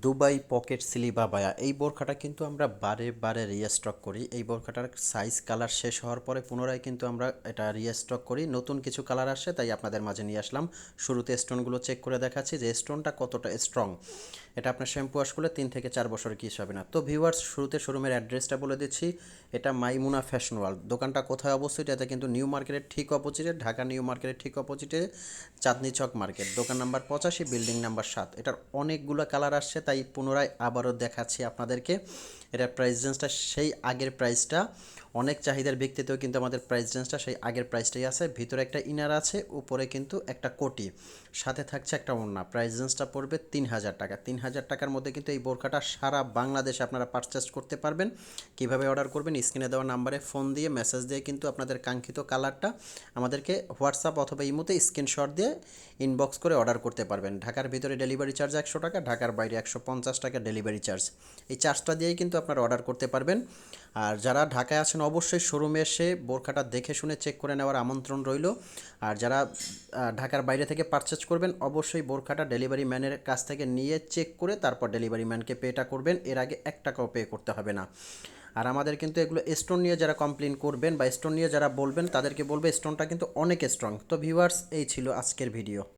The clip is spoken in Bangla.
দুবাই পকেট স্লিভা বায়া এই বোরখাটা কিন্তু আমরা বারে বারে রিস্টক করি। এই বোরখাটার সাইজ কালার শেষ হওয়ার পরে পুনরায় কিন্তু আমরা এটা রিস্টক করি। নতুন কিছু কালার আসে, তাই আপনাদের মাঝে নিয়ে আসলাম। শুরুতে স্টোনগুলো চেক করে দেখাচ্ছি যে স্টোনটা কতটা স্ট্রং এটা আপনার শ্যাম্পু ওয়াশ করলে তিন থেকে চার বছর কিছু হবে না। তো ভিউয়ার্স শুরুতে শোরুমের অ্যাড্রেসটা বলে দিচ্ছি। এটা মাইমুনা ফ্যাশন ওয়ার্ল্ড দোকানটা কোথায় অবস্থিত? এটা কিন্তু নিউ মার্কেটের ঠিক অপোজিটে ঢাকা নিউ মার্কেটের ঠিক অপোজিটে চাঁদনি চক মার্কেট দোকান নাম্বার পঁচাশি বিল্ডিং নাম্বার সাত। এটার অনেকগুলো কালার আসছে। তাই পুনরায় আবারও দেখাচ্ছি আপনাদেরকে। এটার প্রাইস রেঞ্জটা সেই আগের প্রাইসটা অনেক চাহিদার ভিত্তিতেও কিন্তু আমাদের প্রাইস রেঞ্জটা সেই আগের প্রাইসটাই আছে। ভিতরে একটা ইনার আছে, উপরে কিন্তু একটা কোটি। সাথে থাকছে একটা ওড়না। প্রাইস রেঞ্জটা পড়বে তিন হাজার টাকা। তিন হাজার টাকার মধ্যে কিন্তু এই বোরখাটা সারা বাংলাদেশে আপনারা পারচেস করতে পারবেন। কীভাবে অর্ডার করবেন? স্ক্রিনে দেওয়া নাম্বারে ফোন দিয়ে মেসেজ দিয়ে কিন্তু আপনাদের কাঙ্ক্ষিত কালারটা আমাদেরকে হোয়াটসঅ্যাপ অথবা ইমোতে স্ক্রিনশট দিয়ে ইনবক্স করে অর্ডার করতে পারবেন। ঢাকার ভিতরে ডেলিভারি চার্জ একশো টাকা, ঢাকার বাইরে একশো পঞ্চাশ টাকা ডেলিভারি চার্জ এই চার্জটা দিয়েই কিন্তু আপনারা অর্ডার করতে পারবেন। আর যারা ঢাকায় আছেন, অবশ্যই শোরুমে এসে বোরখাটা দেখে শুনে চেক করে নেওয়ার আমন্ত্রণ রইল। আর যারা ঢাকার বাইরে থেকে পারচেজ করবেন, অবশ্যই বোরখাটা ডেলিভারি ম্যানের কাছ থেকে নিয়ে চেক করে তারপর ডেলিভারি ম্যানকে পেটা করবেন। এর আগে এক টাকাও পে করতে হবে না। আর আমাদের কিন্তু এগুলো স্টোন নিয়ে যারা কমপ্লেন করবেন বা স্টোন নিয়ে যারা বলবেন, তাদেরকে বলবে স্টোনটা কিন্তু অনেক স্ট্রং তো ভিউয়ার্স এই ছিল আজকের ভিডিও